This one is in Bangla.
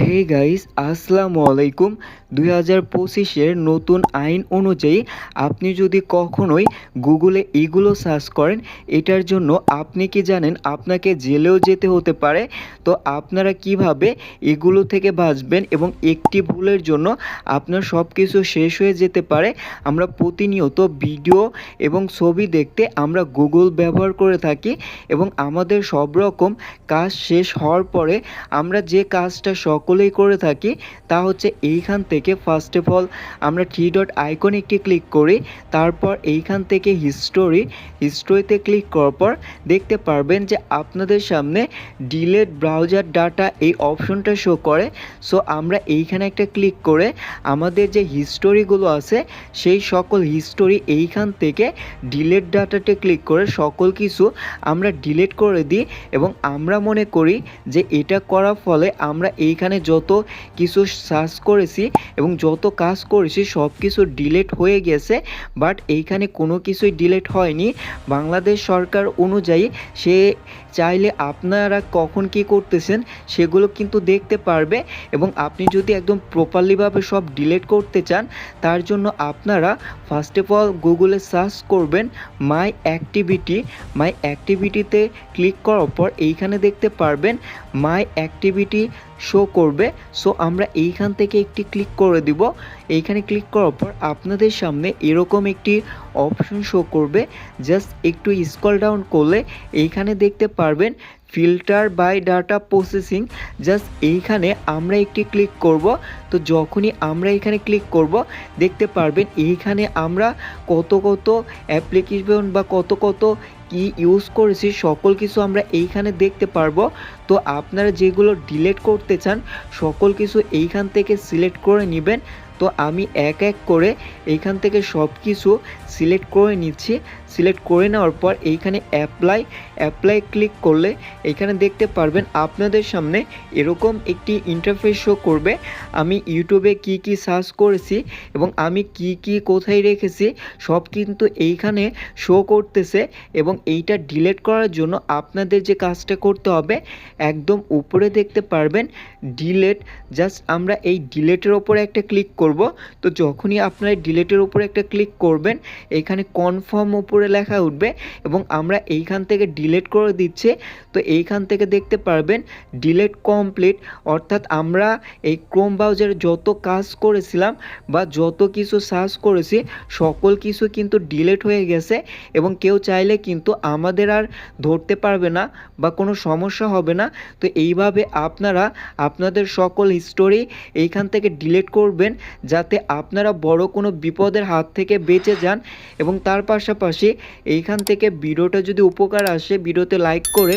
হে গাইস আসসালামু আলাইকুম দুই হাজার পঁচিশের নতুন আইন অনুযায়ী আপনি যদি কখনোই গুগলে এগুলো সার্চ করেন, এটার জন্য আপনি কি জানেন, আপনাকে জেলেও যেতে হতে পারে। তো আপনারা কীভাবে এগুলো থেকে বাঁচবেন এবং একটি ভুলের জন্য আপনার সব কিছু শেষ হয়ে যেতে পারে, আমরা প্রতিনিয়ত ভিডিও এবং ছবি দেখতে আমরা গুগল ব্যবহার করে থাকি এবং আমাদের সব রকম কাজ শেষ হওয়ার পরে আমরা যে কাজটা সকলেই করে থাকি, তা হচ্ছে এইখান থেকে ফার্স্ট অফ অল আমরা থ্রি ডট আইকন একটি ক্লিক করি, তারপর এইখান থেকে হিস্টোরি হিস্টোরিতে ক্লিক করার পর দেখতে পারবেন যে আপনাদের সামনে ডিলেট ব্রাউজার ডাটা এই অপশনটা শো করে। সো আমরা এইখানে একটা ক্লিক করে আমাদের যে হিস্টোরিগুলো আছে, সেই সকল হিস্টোরি এইখান থেকে ডিলেট ডাটাতে ক্লিক করে সকল কিছু আমরা ডিলেট করে দিই এবং আমরা মনে করি যে এটা করার ফলে আমরা এইখানে যত কিছু সার্চ করেছি এবং যত কাজ করেছি সব কিছু ডিলেট হয়ে গেছে বাট এইখানে কোনো কিছুই ডিলেট হয়নি। বাংলাদেশ সরকার অনুযায়ী সে চাইলে আপনারা কখন কি করতেছেন সেগুলো কিন্তু দেখতে পারবে এবং আপনি যদি একদম প্রপারলিভাবে সব ডিলেট করতে চান, তার জন্য আপনারা ফার্স্ট অফ অল গুগলে সার্চ করবেন মাই অ্যাক্টিভিটি মাই অ্যাক্টিভিটিতে ক্লিক করার পর এইখানে দেখতে পারবেন মাই অ্যাক্টিভিটি শো করবে। সো আমরা এইখান থেকে একটি ক্লিক করে দিব। এইখানে ক্লিক করার পর আপনাদের সামনে এরকম একটি অপশন শো করবে। জাস্ট একটু স্কল ডাউন করলে এইখানে দেখতে পারবেন filter by data processing just এইখানে আমরা একটি ক্লিক করব। তো যখনই আমরা এখানে ক্লিক করব, দেখতে পারবেন এইখানে আমরা কত কত অ্যাপ্লিকেশন বা কত কত কি ইউজ করেছি, সকল কিছু আমরা এইখানে দেখতে পারব। তো আপনারা যেগুলো ডিলেট করতে চান, সকল কিছু এইখান থেকে সিলেক্ট করে নেবেন। তো আমি এক এক করে এইখান থেকে সব কিছু সিলেক্ট করে নিচ্ছি। সিলেক্ট করে নেওয়ার পর এইখানে অ্যাপ্লাই অ্যাপ্লাই ক্লিক করলে এখানে দেখতে পারবেন আপনাদের সামনে এরকম একটি ইন্টারফেস শো করবে। আমি ইউটিউবে কি কি সার্চ করেছি এবং আমি কি কি কোথায় রেখেছি, সব কিন্তু এইখানে শো করতেছে এবং এইটা ডিলেট করার জন্য আপনাদের যে কাজটা করতে হবে, একদম উপরে দেখতে পারবেন ডিলেট জাস্ট আমরা এই ডিলেটের ওপরে একটা ক্লিক করব। তো যখনই আপনারা ডিলেটের উপরে একটা ক্লিক করবেন, এখানে কনফার্ম উপরে লেখা উঠবে এবং আমরা এইখান থেকে ডিলেট করে দিচ্ছে। তো এইখান থেকে দেখতে পারবেন ডিলেট কমপ্লিট অর্থাৎ আমরা এই ক্রোম ব্রাউজারে যত কাজ করেছিলাম বা যত কিছু সার্চ করেছি, সকল কিছু কিন্তু ডিলেট হয়ে গেছে এবং কেউ চাইলে কিন্তু আমাদের আর ধরতে পারবে না বা কোনো সমস্যা হবে না। তো এইভাবে আপনারা, আপনাদের সকল হিস্টোরি এইখান থেকে ডিলেট করবেন যাতে আপনারা বড় কোনো বিপদের হাত থেকে বেঁচে যান এবং তার পাশাপাশি এইখান থেকে ভিডিওটা যদি উপকার আসে, ভিডিওতে লাইক করে